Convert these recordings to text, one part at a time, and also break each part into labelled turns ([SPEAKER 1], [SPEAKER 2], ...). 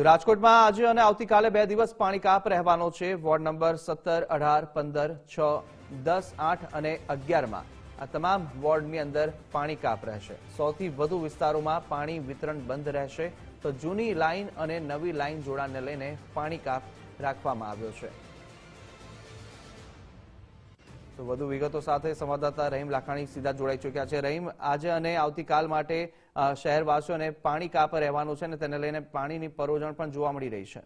[SPEAKER 1] તો રાજકોટમાં આજે અને આવતીકાલે બે દિવસ પાણી કાપ રહેવાનો છે. વોર્ડ નંબર સત્તર, અઢાર, પંદર, છ, દસ, આઠ અને અગિયારમાં આ તમામ વોર્ડની અંદર પાણી કાપ રહેશે. સૌથી વધુ વિસ્તારોમાં પાણી વિતરણ બંધ રહેશે. તો જૂની લાઇન અને નવી લાઇન જોડાણને લઈને પાણી કાપ રાખવામાં આવ્યો છે. તો વધુ વિગતો સાથે સંવાદદાતા રહીમ લાખાણી સીધા જોડાઈ ચૂક્યા છે. રહીમ, આજે અને આવતીકાલ માટે શહેરવાસીઓને પાણી કાપ રહેવાનું છે અને તેને લઈને પાણીની પરોજણ પણ જોવા મળી રહી છે.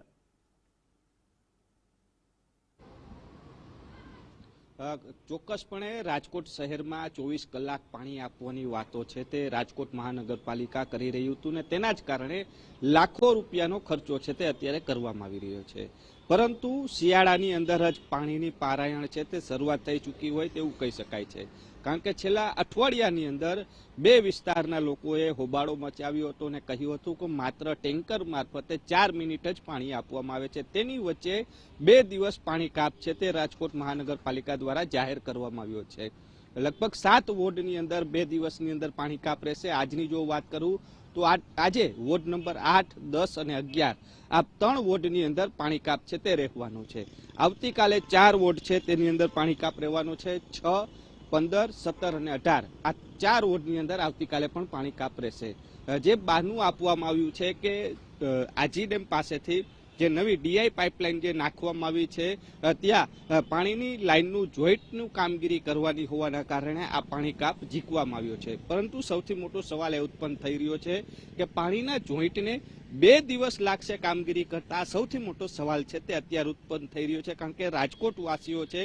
[SPEAKER 2] ચોક્કસપણે રાજકોટ શહેરમાં ચોવીસ કલાક પાણી આપવાની વાતો છે. તે રાજકોટ મહાનગરપાલિકા કરી રહ્યું હતું ને તેના જ કારણે લાખો રૂપિયાનો ખર્ચો છે તે અત્યારે કરવામાં આવી રહ્યો છે. પરંતુ શિયાળાની અંદર જ પાણીની પારાયણ છે તે શરૂઆત થઈ ચૂકી હોય તેવું કહી શકાય છે. કારણ કે છેલ્લા અઠવાડિયાની અંદર બે વિસ્તારના લોકોએ હોબાળો મચાવ્યો હતો અને કહ્યું હતું કે માત્ર ટેન્કર મારફતે ચાર મિનિટ જ પાણી આપવામાં આવે છે. તેની વચ્ચે બે દિવસ પાણી કાપ છે તે રાજકોટ મહાનગરપાલિકા દ્વારા જાહેર કરવામાં આવ્યો છે. લગભગ સાત વોર્ડની અંદર બે દિવસની અંદર પાણી કાપ રહેશે. આજની જો વાત કરું તો આજે વોર્ડ નંબર આઠ, દસ અને અગિયાર આ ત્રણ વોર્ડની અંદર પાણી કાપ છે તે રહેવાનું છે. આવતીકાલે ચાર વોર્ડ છે તેની અંદર પાણી કાપ રહેવાનો છે. છ, પંદર, સત્તર અને અઢાર આ ચાર વોર્ડની અંદર આવતીકાલે પણ પાણી કાપ રહેશે. જે બહાનું આપવામાં આવ્યું છે કે આજી ડેમ પાસેથી જે નવી ડીઆઈ પાઇપલાઇન જે નાખવામાં આવી છે ત્યાં પાણીની લાઇનનું જોઈન્ટનું કામગીરી કરવાની હોવાના કારણે આ પાણી કાપ ઝીકવામાં આવ્યો છે. પરંતુ સૌથી મોટો સવાલ એ ઉત્પન્ન થઈ રહ્યો છે કે પાણીના જોઈન્ટને બે દિવસ લાગશે કામગીરી કરતા સૌથી મોટો સવાલ છે તે અત્યારે ઉત્પન્ન થઈ રહ્યો છે, કારણ કે રાજકોટ વાસીઓ છે,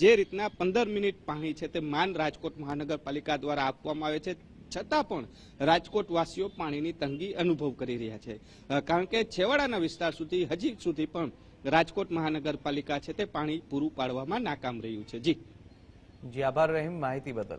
[SPEAKER 2] જે રીતના પંદર મિનિટ પાણી છે તે માન રાજકોટ મહાનગરપાલિકા દ્વારા આપવામાં આવે છે. છતાં પણ રાજકોટ વાસીઓ પાણીની તંગી અનુભવ કરી રહ્યા છે. કારણ કે છેવાડાના વિસ્તાર સુધી, હજી સુધી પણ રાજકોટ મહાનગરપાલિકા છે તે પાણી પૂરું પાડવામાં નાકામ રહ્યું છે. જી.
[SPEAKER 1] જી, આભાર રહીમ માહિતી બદલ.